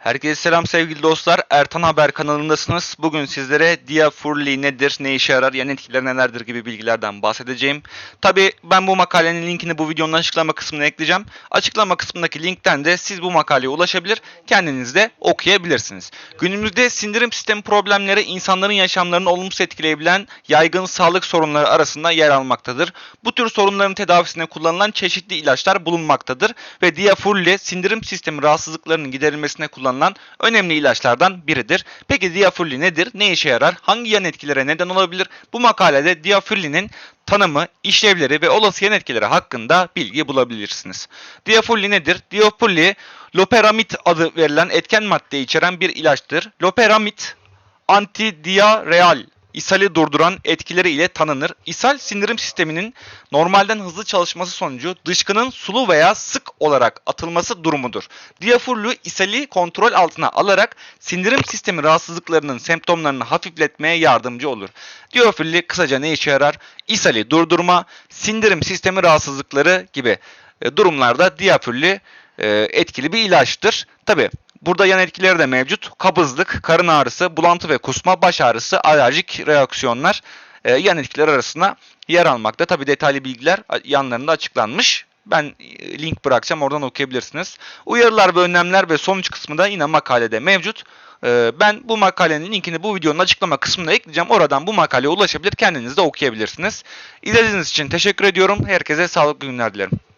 Herkese selam sevgili dostlar. Ertan Haber kanalındasınız. Bugün sizlere Diafurli nedir, ne işe yarar, yan etkileri nelerdir gibi bilgilerden bahsedeceğim. Tabi ben bu makalenin linkini bu videonun açıklama kısmına ekleyeceğim. Açıklama kısmındaki linkten de siz bu makaleye ulaşabilir, kendiniz de okuyabilirsiniz. Günümüzde sindirim sistemi problemleri insanların yaşamlarını olumsuz etkileyebilen yaygın sağlık sorunları arasında yer almaktadır. Bu tür sorunların tedavisine kullanılan çeşitli ilaçlar bulunmaktadır ve Diafurli sindirim sistemi rahatsızlıklarının giderilmesine kullanılan önemli ilaçlardan biridir. Peki Diafurli nedir? Ne işe yarar? Hangi yan etkilere neden olabilir? Bu makalede Diafurli'nin tanımı, işlevleri ve olası yan etkileri hakkında bilgi bulabilirsiniz. Diafurli nedir? Diafurli loperamid adı verilen etken madde içeren bir ilaçtır. Loperamid antidiareal ishali durduran etkileri ile tanınır. İshal sindirim sisteminin normalden hızlı çalışması sonucu dışkının sulu veya sık olarak atılması durumudur. Diyafurlu ishali kontrol altına alarak sindirim sistemi rahatsızlıklarının semptomlarını hafifletmeye yardımcı olur. Diyafurlu kısaca ne işe yarar? İshali durdurma, sindirim sistemi rahatsızlıkları gibi e, durumlarda diyafurlu e, etkili bir ilaçtır. Tabi burada yan etkileri de mevcut. Kabızlık, karın ağrısı, bulantı ve kusma, baş ağrısı, alerjik reaksiyonlar e, yan etkiler arasında yer almakta. Tabi detaylı bilgiler yanlarında açıklanmış. Ben e, link bırakacağım oradan okuyabilirsiniz. Uyarılar ve önlemler ve sonuç kısmı da yine makalede mevcut. E, Ben bu makalenin linkini bu videonun açıklama kısmına ekleyeceğim. Oradan bu makaleye ulaşabilir kendiniz de okuyabilirsiniz. İzlediğiniz için teşekkür ediyorum. Herkese sağlıklı günler dilerim.